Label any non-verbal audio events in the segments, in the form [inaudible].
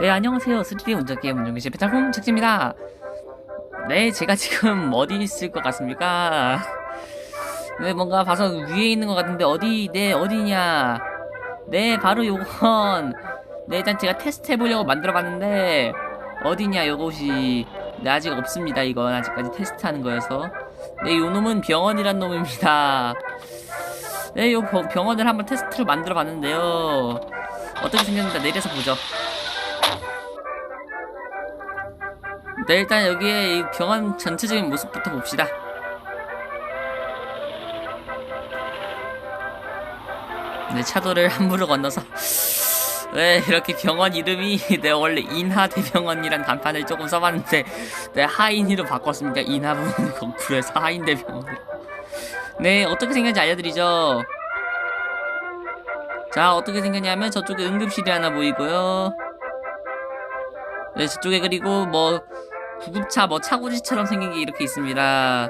네 안녕하세요. 3D 운전게임 운전기실 배탈품 책지입니다. 네 제가 지금 [laughs] 어디 있을 것 같습니까? 네 뭔가 봐서 위에 있는 것 같은데 어디 네 어디냐? 네 바로 요건. 네 일단 제가 테스트 해보려고 만들어 봤는데 어디냐 요것이. 네 아직 없습니다. 이건 아직까지 테스트하는 거여서. 네 요놈은 병원이란 놈입니다. 네 요 병원을 한번 테스트로 만들어 봤는데요. 어떻게 생겼는지 내려서 보죠 네, 일단 여기에 이 병원 전체적인 모습부터 봅시다. 네, 차도를 함부로 건너서 [laughs] 네, 이렇게 병원 이름이 [laughs] 네, 원래 인하대병원이란 간판을 조금 써봤는데 네, 하인이로 바꿨습니다. 인하 부분 거꾸로해서 [laughs] 하인대병원 네, 어떻게 생겼는지 알려드리죠. 자, 어떻게 생겼냐면 저쪽에 응급실이 하나 보이고요. 네, 저쪽에 그리고 뭐 구급차 뭐 차고지처럼 생긴 게 이렇게 있습니다.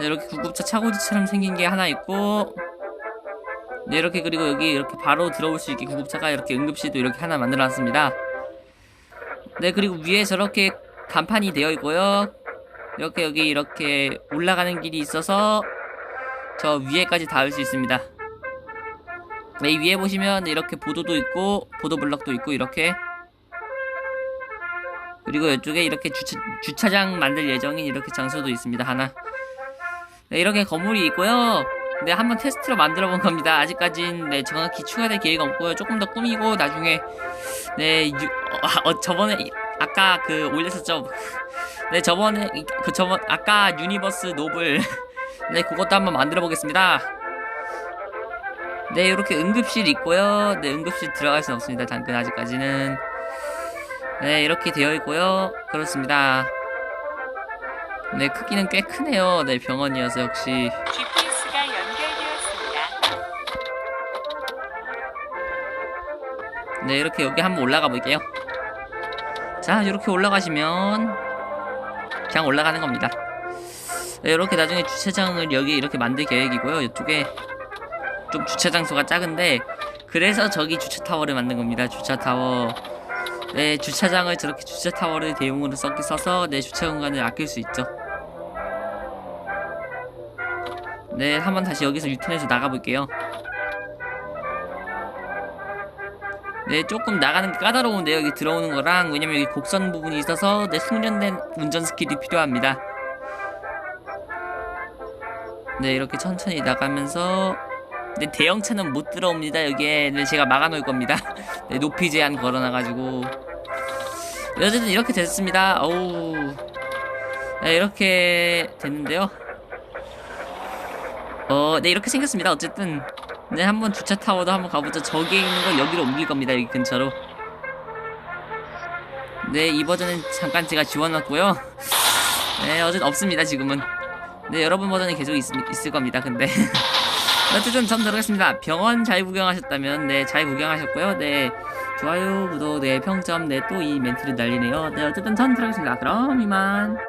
네, 이렇게 구급차 차고지처럼 생긴 게 하나 있고 네, 이렇게 그리고 여기 이렇게 바로 들어올 수 있게 구급차가 이렇게 응급실도 이렇게 하나 만들어 놨습니다. 네, 그리고 위에 저렇게 간판이 되어 있고요. 이렇게 여기 이렇게 올라가는 길이 있어서 저 위에까지 닿을 수 있습니다. 네, 이 위에 보시면 이렇게 보도도 있고 보도 블럭도 있고 이렇게 그리고 이쪽에 이렇게 주차, 주차 장 만들 예정인 이렇게 장소도 있습니다. 하나. 네 이렇게 건물이 있고요. 네 한번 테스트로 만들어 본 겁니다. 아직까진 네 정확히 추가될 계획 없고요. 조금 더 꾸미고 나중에 네 유, 어, 어, 저번에 이- 아까 그 올렸었죠? 네 저번에 이- 그 저번 아까 유니버스 노블. [laughs] 네 그것도 한번 만들어 보겠습니다. 네 이렇게 응급실 있고요. 네 응급실 들어갈 순 없습니다. 당근 아직까지는 네, 이렇게 되어 있고요. 그렇습니다. 네, 크기는 꽤 크네요. 네, 병원이어서 역시. GPS가 연결되었습니다. 네, 이렇게 여기 한번 올라가 볼게요. 자, 이렇게 올라가시면 그냥 올라가는 겁니다. 네, 이렇게 나중에 주차장을 여기 이렇게 만들 계획이고요. 이쪽에 좀 주차 장소가 작은데 그래서 저기 주차 타워를 만든 겁니다. 주차 타워. 네, 주차장을 저렇게 주차 타워를 대용으로 써- 써서 내 주차 공간을 아낄 수 있죠. 네, 한번 다시 여기서 유턴해서 나가 볼게요. 네, 조금 나가는 게 까다로운데 여기 들어오는 거랑 왜냐면 여기 곡선 부분이 있어서 네, 숙련된 운전 스킬이 필요합니다. 네, 이렇게 천천히 나가면서 네, 대형차는 못 들어옵니다. 여기에 네, 제가 막아놓을 겁니다. 네, 높이 제한 걸어놔가지고 네, 어쨌든 이렇게 됐습니다. 어우, 네, 이렇게 됐는데요. 어, 네 이렇게 생겼습니다. 어쨌든 네 한번 주차 타워도 한번 가보죠. 저기에 있는 걸 여기로 옮길 겁니다. 여기 근처로. 네, 이 버전은 잠깐 제가 지워놨고요. 네, 어쨌든 없습니다. 지금은. 네, 여러분 버전이 계속 있, 있을 겁니다. 근데 [laughs] 어쨌든 전 들어가겠습니다. 병원 잘 구경하셨다면 네, 잘 구경하셨고요. 네, 좋아요, 구독, 네, 평점, 네, 또 이 멘트를 날리네요. 네, 어쨌든 전 들어가겠습니다. 그럼 이만.